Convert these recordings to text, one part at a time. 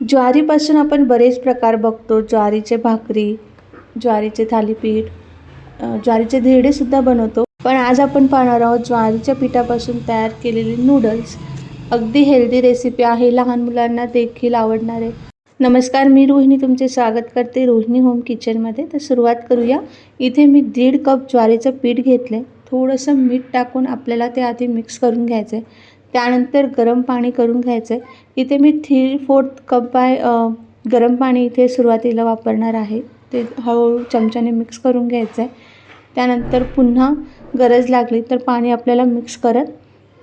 ज्वारीपासून आपण बरेच प्रकार बघतो. ज्वारीचे भाकरी ज्वारीचे थालीपीठ ज्वारीचे धिरडेसुद्धा बनवतो. पण आज आपण पाहणार आहोत ज्वारीच्या पिठापासून तयार केलेले नूडल्स अगदी हेल्दी रेसिपी आहे. लहान मुलांना देखील आवडणारे नमस्कार मी रोहिणी. तुमचे स्वागत करते रोहिणी होम किचनमध्ये तर सुरुवात करूया. इथे मी दीड कप ज्वारीचं पीठ घेतलं आहे थोडंसं मीठ टाकून आपल्याला ते आधी मिक्स करून घ्यायचं आहे त्यानंतर गरम पाणी करून घ्यायचं आहे इथे मी थ्री फोर्थ कप बाय गरम पाणी इथे सुरुवातीला वापरणार आहे. ते हळूहळू चमच्याने मिक्स करून घ्यायचं आहे त्यानंतर पुन्हा गरज लागली तर पाणी आपल्याला मिक्स करत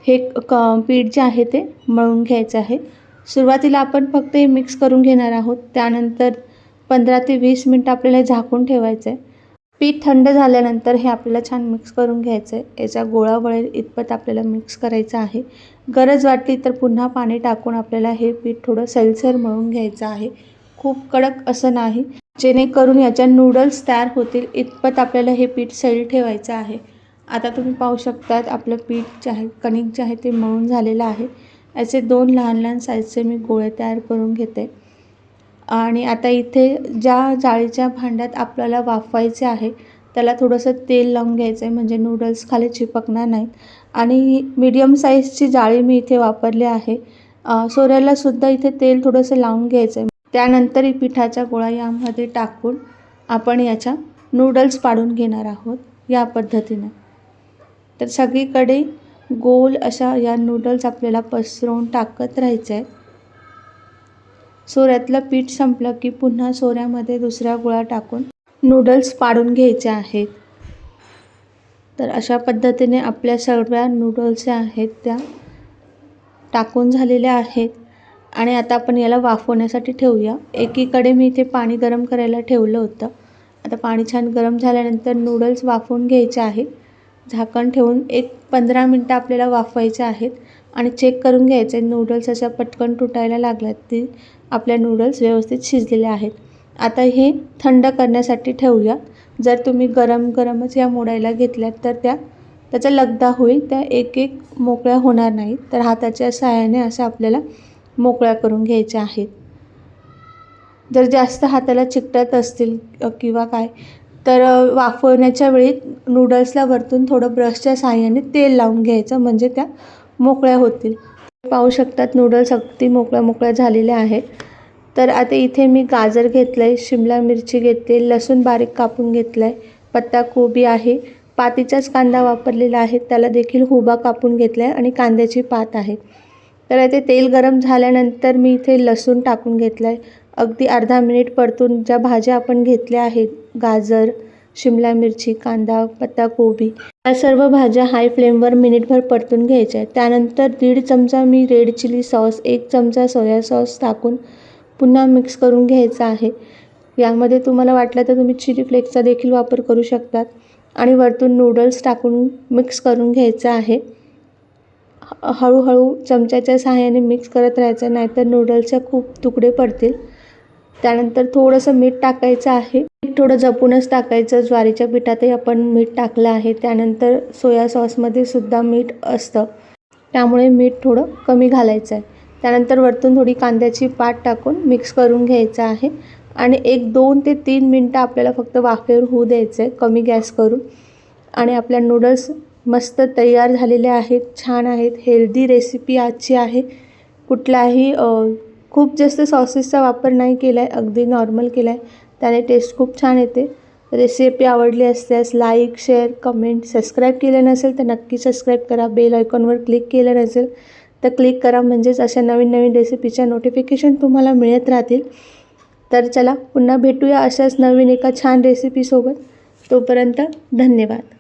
हे क पीठ जे आहे ते मळून घ्यायचं आहे. सुरुवातीला आपण फक्त हे मिक्स करून घेणार आहोत. त्यानंतर पंधरा ते वीस मिनटं आपल्याला झाकून ठेवायचं आहे पीठ थंड झाल्यानंतर हे आपल्याला छान मिक्स करून घ्यायचं आहे याचा गोळा वळेल इतपत आपल्याला मिक्स करायचं आहे. गरज वाटली तर पुन्हा पाणी टाकून आपल्याला हे पीठ थोडं सैलसर मळून घ्यायचं आहे. खूप कडक असं नाही. जेणेकरून याच्या नूडल्स तयार होतील इतपत आपल्याला हे पीठ सैल ठेवायचं आहे. आता तुम्ही पाहू शकतात आपलं पीठ जे आहे कणिक जे आहे ते मळून झालेलं आहे. याचे दोन लहान लहान साईजचे मी गोळे तयार करून घेते. आणि आता इथे ज्या जाळीच्या भांड्यात आपल्याला वाफवायचे आहे त्याला थोडंसं तेल लावून घ्यायचं आहे म्हणजे नूडल्स खाली चिपकणार नाहीत. आणि मीडियम साईजची जाळी मी इथे वापरली आहे. सोऱ्यालासुद्धा इथे तेल थोडंसं लावून घ्यायचं आहे त्यानंतर ही गोळा यामध्ये टाकून आपण याच्या नूडल्स पाडून घेणार आहोत या पद्धतीनं. तर सगळीकडे गोल अशा या नूडल्स आपल्याला पसरवून टाकत राहायचं आहे सोऱ्यातलं पीठ संपलं की पुन्हा सोऱ्यामध्ये दुसरा गुळा टाकून नूडल्स पाडून घ्यायचे आहेत. तर अशा पद्धतीने आपल्या सगळ्या नूडल्स ज्या आहेत त्या टाकून झालेल्या आहेत. आणि आता आपण याला वाफवण्यासाठी ठेवूया. एकीकडे मी इथे पाणी गरम करायला ठेवलं होतं. आता पाणी छान गरम झाल्यानंतर नूडल्स वाफवून घ्यायचे आहे झाकण ठेवून एक पंधरा मिनटं आपल्याला वाफवायचे आहेत. आणि चेक करून घ्यायचे. नूडल्स अशा पटकन तुटायला लागल्यात ती आपल्या नूडल्स व्यवस्थित शिजलेल्या आहेत. आता हे थंड करण्यासाठी ठेवूया. जर तुम्ही गरम गरमच या मोडायला घेतल्यात तर त्या त्याचा लगदा होईल. त्या एक एक मोकळ्या होणार नाही तर हाताच्या सहाय्याने असं आपल्याला मोकळ्या करून घ्यायच्या आहेत. जर जास्त हाताला चिकटत असतील किंवा काय तर वाफवण्याच्या वेळी नूडल्सला वरतून थोडं ब्रशच्या साहाय्याने तेल लावून घ्यायचं. म्हणजे त्या मोकळ्या होतील. पाहू शकतात नूडल्स अगदी मोकळ्या मोकळ्या झालेल्या आहेत. तर आता इथे मी गाजर घेतलं आहे शिमला मिरची घेतली लसूण बारीक कापून घेतला आहे पत्ताकोबी आहे. पातीचाच कांदा वापरलेला आहे त्याला देखील हुबा कापून घेतला आहे आणि कांद्याची पात आहे. तर आता तेल गरम झाल्यानंतर मी इथे लसूण टाकून घेतला आहे अगदी अर्धा मिनिट परतून ज्या भाज्या आपण घेतल्या आहेत गाजर शिमला मिरची कांदा पत्ताकोबी या सर्व भाज्या हाय फ्लेमवर मिनिटभर परतून घ्यायच्या. आहेत त्यानंतर दीड चमचा मी रेड चिली सॉस एक चमचा सोया सॉस टाकून पुन्हा मिक्स करून घ्यायचं आहे. यामध्ये तुम्हाला वाटलं तर तुम्ही चिली फ्लेक्सचा देखील वापर करू शकतात. आणि वरतून नूडल्स टाकून मिक्स करून घ्यायचं आहे. हळूहळू चमच्याच्या सहाय्याने मिक्स करत राहायचं नाहीतर नूडल्सच्या खूप तुकडे पडतील. त्यानंतर थोडंसं मीठ टाकायचं आहे. मीठ थोडं जपूनच टाकायचं. ज्वारीच्या पिठातही आपण मीठ टाकलं आहे. त्यानंतर सोया सॉसमध्ये सुद्धा मीठ असतं. त्यामुळे मीठ थोडं कमी घालायचं आहे त्यानंतर वरतून थोडी कांद्याची पात टाकून मिक्स करून घ्यायचं आहे. आणि एक दोन ते तीन मिनटं आपल्याला फक्त वाफेवर होऊ द्यायचं आहे कमी गॅस करून. आणि आपल्या नूडल्स मस्त तयार झालेले आहेत छान आहेत. हेल्दी रेसिपी आजची आहे. कुठलाही खूप जास्त सॉसेसचा वापर नाही केला आहे अगदी नॉर्मल केला आहे त्याने टेस्ट खूप छान येते. रेसिपी आवडली असल्यास लाईक शेअर कमेंट सबस्क्राईब केलं नसेल तर नक्की सबस्क्राईब करा. बेल आयकॉनवर क्लिक केलं नसेल तर क्लिक करा. म्हणजेच अशा नवीन नवीन रेसिपीच्या नोटिफिकेशन तुम्हाला मिळत राहतील. तर चला पुन्हा भेटूया अशाच नवीन एका छान रेसिपीसोबत तोपर्यंत धन्यवाद.